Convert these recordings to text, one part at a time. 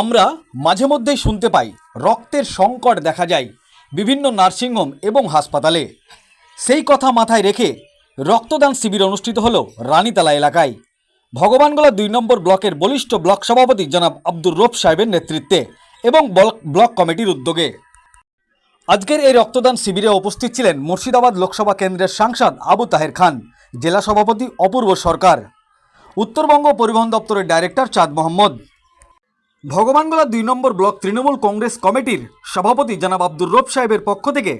আমরা মাঝে মধ্যেই শুনতে পাই, রক্তের সংকট দেখা যায় বিভিন্ন নার্সিংহোম এবং হাসপাতালে। সেই কথা মাথায় রেখে রক্তদান শিবির অনুষ্ঠিত হল রানীতলা এলাকায়। ভগবানগোলা দুই নম্বর ব্লকের বলিষ্ঠ ব্লক সভাপতি জনাব আব্দুর রব সাহেবের নেতৃত্বে এবং ব্লক ব্লক কমিটির উদ্যোগে। আজকের এই রক্তদান শিবিরে উপস্থিত ছিলেন মুর্শিদাবাদ লোকসভা কেন্দ্রের সাংসদ আবু তাহের খান, জেলা সভাপতি অপূর্ব সরকার। উত্তরবঙ্গ পরিবহন দপ্তরের ডাইরেক্টর চাঁদ মোহাম্মদ। ভগবানগোলা দুই নম্বর ব্লক তৃণমূল কংগ্রেস কমিটির সভাপতি জনাব আব্দুর রব সাহেবের পক্ষ থেকে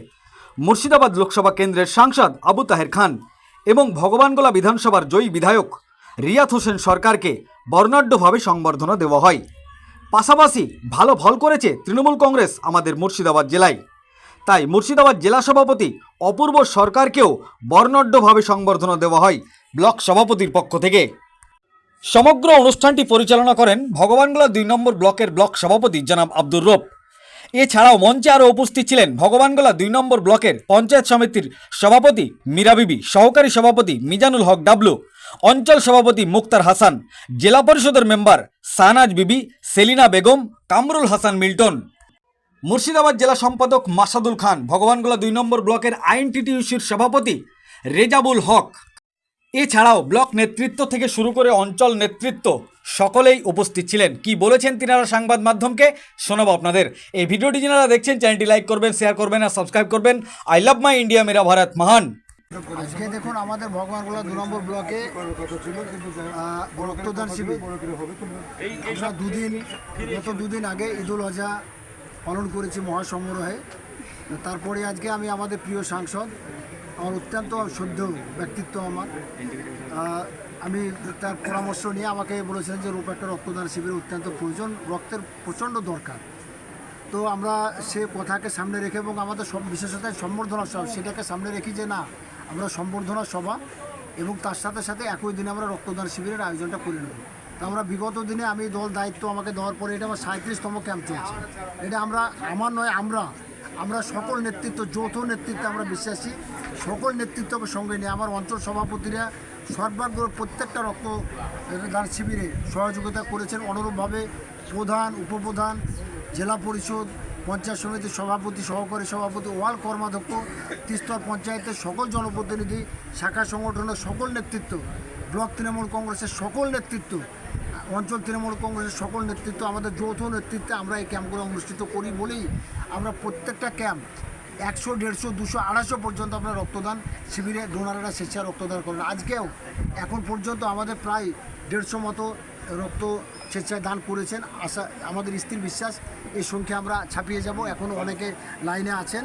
মুর্শিদাবাদ লোকসভা কেন্দ্রের সাংসদ আবু তাহের খান এবং ভগবানগোলা বিধানসভার জয়ী বিধায়ক রিয়াত হোসেন সরকারকে বর্ণাঢ্যভাবে সংবর্ধনা দেওয়া হয়। পাশাপাশি ভালো ফল করেছে তৃণমূল কংগ্রেস আমাদের মুর্শিদাবাদ জেলায়। তাই মুর্শিদাবাদ জেলা সভাপতি অপূর্ব সরকারকেও বর্ণাঢ্যভাবে সংবর্ধনা দেওয়া হয় ব্লক সভাপতির পক্ষ থেকে। সমগ্র অনুষ্ঠানটি পরিচালনা করেন ভগবানগোলা দুই নম্বর ব্লকের ব্লক সভাপতি জনাব আব্দুর রব। এছাড়াও মঞ্চে আরও উপস্থিত ছিলেন ভগবানগোলা দুই নম্বর ব্লকের পঞ্চায়েত সমিতির সভাপতি মীরা বিবি, সহকারী সভাপতি মিজানুল হক ডাবলু, অঞ্চল সভাপতি মুক্তার হাসান, জেলা পরিষদের মেম্বার সানাজ বিবি, সেলিনা বেগম, কামরুল হাসান মিল্টন। মুর্শিদাবাদ জেলা সম্পাদক মাসাদুল খান, ভগবানগোলা দুই নম্বর ব্লকের আইএনটিটিউসির সভাপতি রেজাবুল হক। এছাড়াও ব্লক নেতৃত্ব থেকে শুরু করে অঞ্চল নেতৃত্ব সকলেই উপস্থিত ছিলেন। কি বলেছেন তিনারা সংবাদ মাধ্যমকে? শোনাবো আপনাদের। এই ভিডিওটি যারা দেখছেন, চ্যানেলটি লাইক করবেন, শেয়ার করবেন আর সাবস্ক্রাইব করবেন। আই লাভ মাই ইন্ডিয়া, মেরা ভারত মহান। আজকে দেখুন আমাদের ভগবানগোলা দু নম্বর ব্লকে রক্তদান শিবির। আমরা দুদিন, গত দুদিন আগে ঈদুল আজহা পালন করেছি মহাসমারোহে। তারপরে আজকে আমি আমাদের প্রিয় সাংসদ আমার অত্যন্ত শ্রদ্ধেয় ব্যক্তিত্ব আমার। আমি তার পরামর্শ নিয়ে আমাকে বলেছিলেন যে রূপ একটা রক্তদান শিবিরের অত্যন্ত প্রয়োজন, রক্তের প্রচণ্ড দরকার। তো আমরা সে কথাকে সামনে রেখে এবং আমাদের সব বিশেষত সম্বর্ধনা সভা, সেটাকে সামনে রেখি যে না, আমরা সম্বর্ধনা সভা এবং তার সাথে সাথে একই দিনে আমরা রক্তদান শিবিরের আয়োজনটা করে নেব। তো আমরা বিগত দিনে আমি দল দায়িত্ব আমাকে দেওয়ার পরে এটা আমার সাঁত্রিশতম ক্যাম্প চলছে। এটা আমরা, আমার নয়, আমরা আমরা সকল নেতৃত্ব, যৌথ নেতৃত্বে আমরা বিশ্বাসী। সকল নেতৃত্বকে সঙ্গে নিয়ে আমার অঞ্চল সভাপতিরা সর্বাগ্র প্রত্যেকটা রক্তদান শিবিরে সহযোগিতা করেছেন। অনুরূপভাবে প্রধান, উপপ্রধান, জেলা পরিষদ, পঞ্চায়েত সমিতির সভাপতি, সহকারী সভাপতি ওয়াল কর্মাধ্যক্ষ, তিস্তর পঞ্চায়েতের সকল জনপ্রতিনিধি, শাখা সংগঠনের সকল নেতৃত্ব, ব্লক তৃণমূল কংগ্রেসের সকল নেতৃত্ব অঞ্চল তৃণমূল কংগ্রেসের সকল নেতৃত্ব, আমাদের যৌথ নেতৃত্বে আমরা এই ক্যাম্পগুলো অনুষ্ঠিত করি বলেই আমরা প্রত্যেকটা ক্যাম্প একশো, দেড়শো, দুশো, আড়াইশো পর্যন্ত আমরা রক্তদান শিবিরে ডোনাররা স্বেচ্ছায় রক্তদান করেন। আজকেও এখন পর্যন্ত আমাদের প্রায় দেড়শো মতো রক্ত স্বেচ্ছায় দান করেছেন। আশা, আমাদের স্থির বিশ্বাস, এই সংখ্যা আমরা ছাপিয়ে যাব। এখনও অনেকে লাইনে আছেন।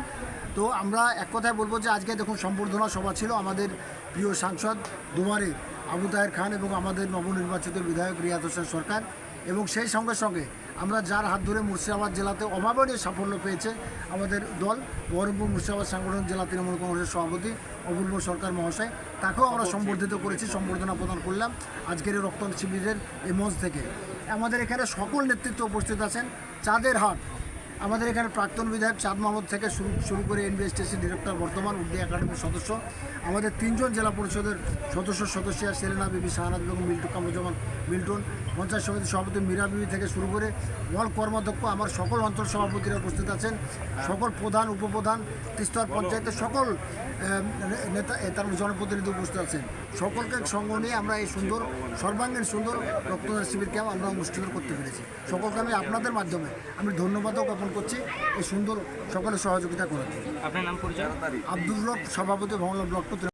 তো আমরা এক কথায় বলব যে আজকে দেখুন, সম্বর্ধনা সভা ছিল আমাদের প্রিয় সাংসদ দুবারে আবু তাহের খান এবং আমাদের নবনির্বাচিত বিধায়ক রিয়াদ হোসেন সরকার। এবং সেই সঙ্গে সঙ্গে আমরা যার হাত ধরে মুর্শিদাবাদ জেলাতে অভাবনীয় সাফল্য পেয়েছে আমাদের দল বহরমপুর মুর্শিদাবাদ সাংগঠনিক জেলা তৃণমূল কংগ্রেসের সভাপতি অপূর্ব সরকার মহাশয়। তাকেও আমরা সম্বর্ধিত করেছি সম্বর্ধনা প্রদান করলাম আজকের এই রক্তদান শিবিরের এই মঞ্চ থেকে। আমাদের এখানে সকল নেতৃত্ব উপস্থিত আছেন। চাঁদের হাট আমাদের এখানে প্রাক্তন বিধায়ক চাঁদ মাহমুদ থেকে শুরু শুরু করে ইনভেস্টেশন ডিরেক্টর, বর্তমান উর্দু একাডেমির সদস্য। আমাদের তিনজন জেলা পরিষদের সদস্য সদস্যা সেলেনা বিবি শাহনাজ বেগম, মিল্টু কামরুজ্জামান মিল্টন, পঞ্চায়েত সমিতির সভাপতি মীরা বিবি থেকে শুরু করে ওয়াল কর্মাধ্যক্ষ, আমার সকল অঞ্চল সভাপতিরা উপস্থিত আছেন। সকল প্রধান, উপপ্রধান, তিস্তর পঞ্চায়েতের সকল নেতা তার জনপ্রতিনিধি উপস্থিত আছেন। সকলকে সঙ্গ নিয়ে আমরা এই সুন্দর, সর্বাঙ্গীন সুন্দর রক্তদান শিবির ক্যাম্প আমরা অনুষ্ঠিত করতে পেরেছি। সকলকে আমি আপনাদের মাধ্যমে, আমি ধন্যবাদও জ্ঞাপন করছি এই সুন্দর সকলের সহযোগিতা করার জন্য আপনার নাম পরিচয়? আব্দুল রব সভাপতি ভবন ব্লক